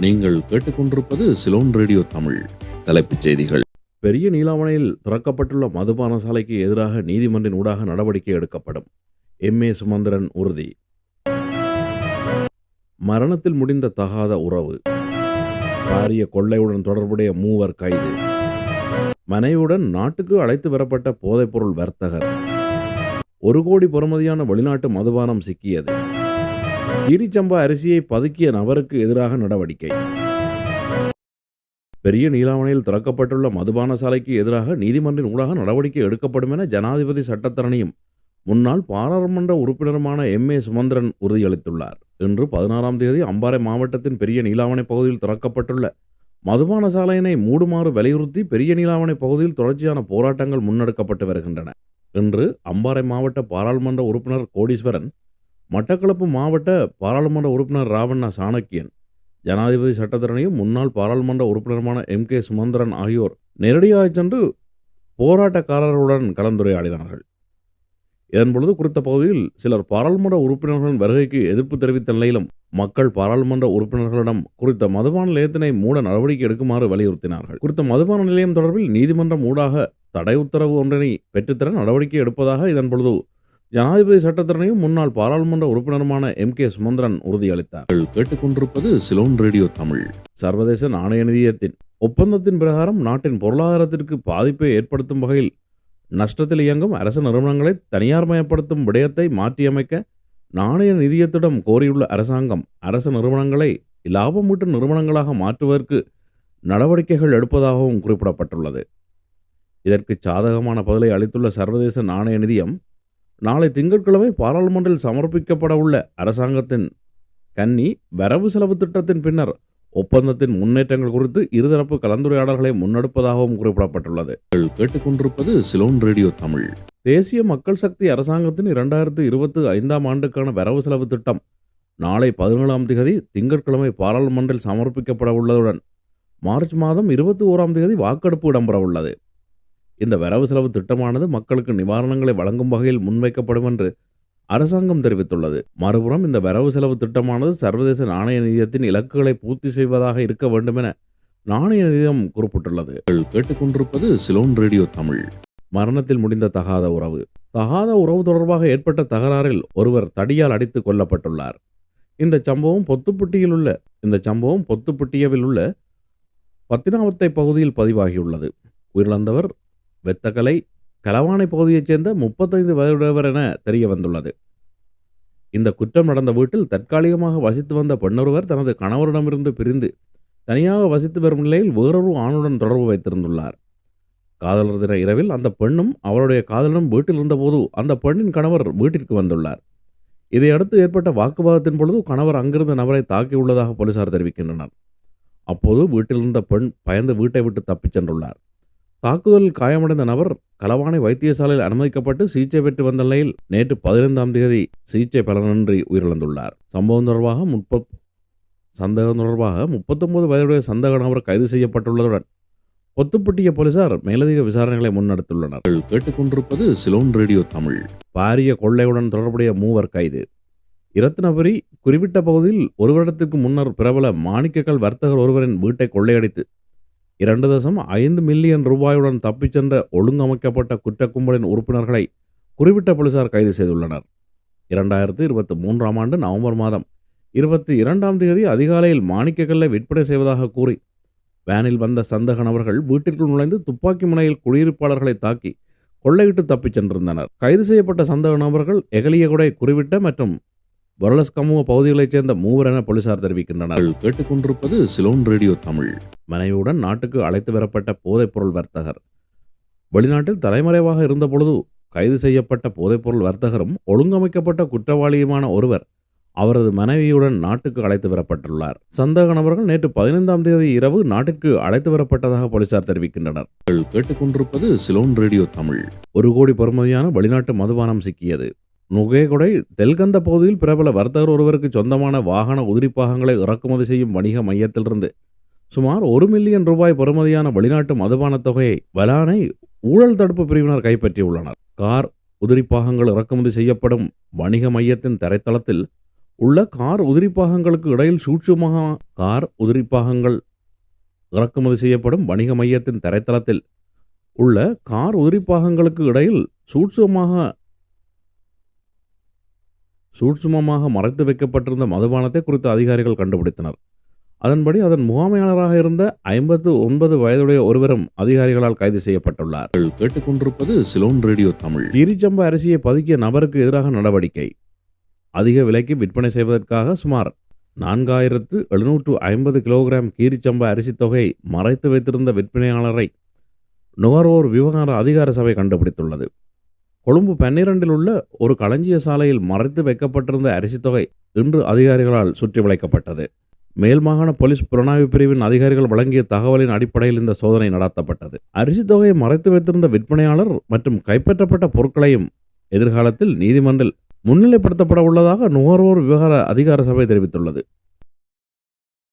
நீங்கள் கேட்டுக்கொண்டிருப்பது சிலோன் ரேடியோ தமிழ் தலைப்புச் செய்திகள். பெரிய நீலாவணையில் திறக்கப்பட்டுள்ள மதுபான சாலைக்கு எதிராக நீதிமன்றின் ஊடாக நடவடிக்கை எடுக்கப்படும். எம். ஏ. சுமந்திரன் உறுதி. மரணத்தில் முடிந்த தகாத உறவு. பாரிய கொள்ளையுடன் தொடர்புடைய மூவர் கைது. மனைவியுடன் நாட்டுக்கு அழைத்து வரப்பட்ட போதைப்பொருள் வர்த்தகர். ஒரு கோடி பொறுமதியான வெளிநாட்டு மதுபானம் சிக்கியது. ஈரிச்சம்பா அரிசியை பதுக்கிய நபருக்கு எதிராக நடவடிக்கை. பெரிய நீலாவணையில் திறக்கப்பட்டுள்ள மதுபான சாலைக்கு எதிராக நீதிமன்றின் ஊடாக நடவடிக்கை எடுக்கப்படும் என ஜனாதிபதி சட்டத்தரணியும் முன்னாள் பாராளுமன்ற உறுப்பினருமான எம். ஏ. சுமந்திரன் உறுதியளித்துள்ளார். இன்று பதினாறாம் தேதி அம்பாறை மாவட்டத்தின் பெரிய நீலாவணை பகுதியில் திறக்கப்பட்டுள்ள மதுபான சாலையினை மூடுமாறு வலியுறுத்தி பெரிய நீலாவணை பகுதியில் தொடர்ச்சியான போராட்டங்கள் முன்னெடுக்கப்பட்டு வருகின்றன. இன்று அம்பாறை மாவட்ட பாராளுமன்ற உறுப்பினர் கோடீஸ்வரன் மட்டக்களப்பு மாவட்ட பாராளுமன்ற உறுப்பினர் ராவண்ணா சாணக்கியன் ஜனாதிபதி சட்டத்தரணியும் முன்னாள் பாராளுமன்ற உறுப்பினருமான எம் கே சுமந்திரன் ஆகியோர் நேரடியாக சென்று போராட்டக்காரர்களுடன் கலந்துரையாடினார்கள். இதன்பொழுது குறித்த பகுதியில் சிலர் பாராளுமன்ற உறுப்பினர்களின் வருகைக்கு எதிர்ப்பு தெரிவித்த நிலையிலும் மக்கள் பாராளுமன்ற உறுப்பினர்களிடம் குறித்த மதுபான நிலையத்தினை மூட நடவடிக்கை எடுக்குமாறு வலியுறுத்தினார்கள். குறித்த மதுபான நிலையம் தொடர்பில் நீதிமன்றம் ஊடாக தடை உத்தரவு ஒன்றினை பெற்றுத்தர நடவடிக்கை எடுப்பதாக இதன் பொழுது ஜனாதிபதி சட்டத்தரணையும் முன்னாள் பாராளுமன்ற உறுப்பினருமான எம் கே சுமந்திரன் உறுதியளித்தார். கேட்டுக்கொண்டிருப்பது சிலோன் ரேடியோ தமிழ். சர்வதேச நாணய நிதியத்தின் ஒப்பந்தத்தின் பிரகாரம் நாட்டின் பொருளாதாரத்திற்கு பாதிப்பை ஏற்படுத்தும் வகையில் நஷ்டத்தில் இயங்கும் அரசு நிறுவனங்களை தனியார்மயப்படுத்தும் விடயத்தை மாற்றியமைக்க நாணய நிதியத்திடம் கோரியுள்ள அரசாங்கம் அரசு நிறுவனங்களை லாபமூட்டும் நிறுவனங்களாக மாற்றுவதற்கு நடவடிக்கைகள் எடுப்பதாகவும் குறிப்பிடப்பட்டுள்ளது. இதற்கு சாதகமான பதிலை அளித்துள்ள சர்வதேச நாணய நிதியம் நாளை திங்கட்கிழமை பாராளுமன்றில் சமர்ப்பிக்கப்பட உள்ள அரசாங்கத்தின் கன்னி வரவு செலவு திட்டத்தின் பின்னர் ஒப்பந்தத்தின் முன்னேற்றங்கள் குறித்து இருதரப்பு கலந்துரையாடல்களை முன்னெடுப்பதாகவும் குறிப்பிடப்பட்டுள்ளது. கேட்டுக்கொண்டிருப்பது சிலோன் ரேடியோ தமிழ். தேசிய மக்கள் சக்தி அரசாங்கத்தின் இரண்டாயிரத்து இருபத்தி ஐந்தாம் ஆண்டுக்கான வரவு செலவு திட்டம் நாளை பதினேழாம் தேதி திங்கட்கிழமை பாராளுமன்றில் சமர்ப்பிக்கப்பட உள்ளதுடன் மார்ச் மாதம் இருபத்தி ஓராம் தேதி வாக்கெடுப்பு இடம்பெற உள்ளது இந்த வரவு செலவு திட்டமானது மக்களுக்கு நிவாரணங்களை வழங்கும் வகையில் முன்வைக்கப்படும் என்று அரசாங்கம் தெரிவித்துள்ளது. மறுபுறம் இந்த வரவு செலவு திட்டமானது சர்வதேச நாணய நிதியத்தின் இலக்குகளை பூர்த்தி செய்வதாக இருக்க வேண்டும் என நாணய நிதியம் குறிப்பிட்டுள்ளது. கேட்டுக்கொண்டிருப்பது சிலோன் ரேடியோ தமிழ். மரணத்தில் முடிந்த தகாத உறவு. தகாத உறவு தொடர்பாக ஏற்பட்ட தகராறில் ஒருவர் தடியால் அடித்து கொல்லப்பட்டுள்ளார். இந்த சம்பவம் பொத்துப்பட்டியில் உள்ள இந்த சம்பவம் பொத்துப்பட்டியவில் உள்ள பத்தினாவத்தை பகுதியில் பதிவாகியுள்ளது. உயிரிழந்தவர் வெத்தகலை களவானை பகுதியைச் சேர்ந்த முப்பத்தைந்து வயதுடையவர் என தெரிய வந்துள்ளது. இந்த குற்றம் நடந்த வீட்டில் தற்காலிகமாக வசித்து வந்த பெண்ணொருவர் தனது கணவரிடமிருந்து பிரிந்து தனியாக வசித்து வரும் நிலையில் வேறொரு ஆணுடன் தொடர்பு வைத்திருந்துள்ளார். காதலர் தின இரவில் அந்த பெண்ணும் அவருடைய காதலனும் வீட்டில் இருந்தபோது அந்த பெண்ணின் கணவர் வீட்டிற்கு வந்துள்ளார். இதையடுத்து ஏற்பட்ட வாக்குவாதத்தின் பொழுது கணவர் அங்கிருந்த நபரை தாக்கியுள்ளதாக போலீசார் தெரிவிக்கின்றனர். அப்போது வீட்டில் இருந்த பெண் பயந்து வீட்டை விட்டு தப்பிச் சென்றுள்ளார். தாக்குதலில் காயமடைந்த நபர் களவானை வைத்தியசாலையில் அனுமதிக்கப்பட்டு சிகிச்சை பெற்று வந்த நிலையில் நேற்று பதினைந்தாம் தேதி சிகிச்சை பலனின்றி உயிரிழந்துள்ளார். சம்பவம் தொடர்பாக முப்ப சந்தேகம் தொடர்பாக முப்பத்தொன்பது வயதுடைய சந்தேக நபர் கைது செய்யப்பட்டுள்ளதுடன் பொத்துப்பட்டிய போலீசார் மேலதிக விசாரணைகளை முன்னெடுத்துள்ளனர். கேட்டுக்கொண்டிருப்பது சிலோன் ரேடியோ தமிழ். பாரிய கொள்ளையுடன் தொடர்புடைய மூவர் கைது. இரத்தினபுரி குறிப்பிட்ட பகுதியில் ஒரு வருடத்திற்கு முன்னர் பிரபல மாணிக்கக்கல் வர்த்தகர் ஒருவரின் வீட்டை கொள்ளையடித்து இரண்டு தசம் ஐந்து மில்லியன் ரூபாயுடன் தப்பிச் சென்ற ஒழுங்கமைக்கப்பட்ட குற்றக் கும்பலின் உறுப்பினர்களை குறிப்பிட்ட போலீசார் கைது செய்துள்ளனர். இரண்டாயிரத்து இருபத்தி மூன்றாம் ஆண்டு நவம்பர் மாதம் இருபத்தி இரண்டாம் தேதி அதிகாலையில் மாணிக்கக்கல்லை விற்பனை செய்வதாக கூறி வேனில் வந்த சந்தக நபர்கள் வீட்டிற்குள் நுழைந்து துப்பாக்கி முனையில் குடியிருப்பாளர்களை தாக்கி கொள்ளையிட்டு தப்பிச் சென்றிருந்தனர். கைது செய்யப்பட்ட சந்தக நபர்கள் எகலியகுடை குறிவிட்ட மற்றும் வரலஸ்கமுவ பகுதிகளைச் சேர்ந்த மூவர் என போலீசார் தெரிவிக்கின்றனர். கேட்டுக்கொண்டிருப்பது சிலோன் ரேடியோ தமிழ். மனைவியுடன் நாட்டுக்கு அழைத்து வரப்பட்ட போதைப்பொருள் வர்த்தகர். வெளிநாட்டில் தலைமறைவாக இருந்தபொழுது கைது செய்யப்பட்ட போதைப்பொருள் வர்த்தகரும் ஒழுங்கமைக்கப்பட்ட குற்றவாளியுமான ஒருவர் அவரது மனைவியுடன் நாட்டுக்கு அழைத்து வரப்பட்டுள்ளார். சந்தேக நபர்கள் நேற்று பதினைந்தாம் தேதி இரவு நாட்டிற்கு அழைத்து வரப்பட்டதாக போலீசார் தெரிவிக்கின்றனர். கேட்டுக்கொண்டிருப்பது சிலோன் ரேடியோ தமிழ். ஒரு கோடி பெறுமதியான வெளிநாட்டு மதுபானம் சிக்கியது. நுகேகொடை தெல்கந்த பகுதியில் பிரபல வர்த்தகர் ஒருவருக்கு சொந்தமான வாகன உதிரிப்பாகங்களை இறக்குமதி செய்யும் வணிக மையத்திலிருந்து சுமார் ஒரு மில்லியன் ரூபாய் பெறுமதியான வெளிநாட்டு மதுபானத் தொகையை வலானை ஊழல் தடுப்பு பிரிவினர் கைப்பற்றியுள்ளனர். கார் உதிரிப்பாகங்கள் இறக்குமதி செய்யப்படும் வணிக மையத்தின் தரைத்தளத்தில் உள்ள கார் உதிரிப்பாகங்களுக்கு இடையில் சூட்சுமாக கார் உதிரிப்பாகங்கள் இறக்குமதி செய்யப்படும் வணிக மையத்தின் தரைத்தளத்தில் உள்ள கார் உதிரிப்பாகங்களுக்கு இடையில் சூட்சுமமாக சூட்சுமமாக மறைத்து வைக்கப்பட்டிருந்த மதுபானத்தை குறித்த அதிகாரிகள் கண்டுபிடித்தனர். அதன்படி அதன் முகாமையாளராக இருந்த ஐம்பத்து ஒன்பது வயதுடைய ஒருவரும் அதிகாரிகளால் கைது செய்யப்பட்டுள்ளார். கேட்டுக்கொண்டிருப்பது சிலோன் ரேடியோ தமிழ். கீரிச்சம்பா அரிசியை பதுக்கிய நபருக்கு எதிராக நடவடிக்கை. அதிக விலைக்கு விற்பனை செய்வதற்காக சுமார் நான்காயிரத்து எழுநூற்று ஐம்பது கிலோகிராம் கீரிச்சம்பா அரிசி தொகை மறைத்து வைத்திருந்த விற்பனையாளரை நுகர்வோர் விவகார அதிகார சபை கண்டுபிடித்துள்ளது. கொழும்பு பன்னிரண்டில் உள்ள ஒரு களஞ்சிய சாலையில் மறைத்து வைக்கப்பட்டிருந்த அரிசி தொகை இன்று அதிகாரிகளால் சுற்றி வளைக்கப்பட்டது. மேல் மாகாண போலீஸ் புலனாய்வு பிரிவின் அதிகாரிகள் வழங்கிய தகவலின் அடிப்படையில் இந்த சோதனை நடத்தப்பட்டது. அரிசி தொகையை மறைத்து வைத்திருந்த விற்பனையாளர் மற்றும் கைப்பற்றப்பட்ட பொருட்களையும் எதிர்காலத்தில் நீதிமன்றில் முன்னிலைப்படுத்தப்பட உள்ளதாக நுகர்வோர் விவகார அதிகார சபை தெரிவித்துள்ளது.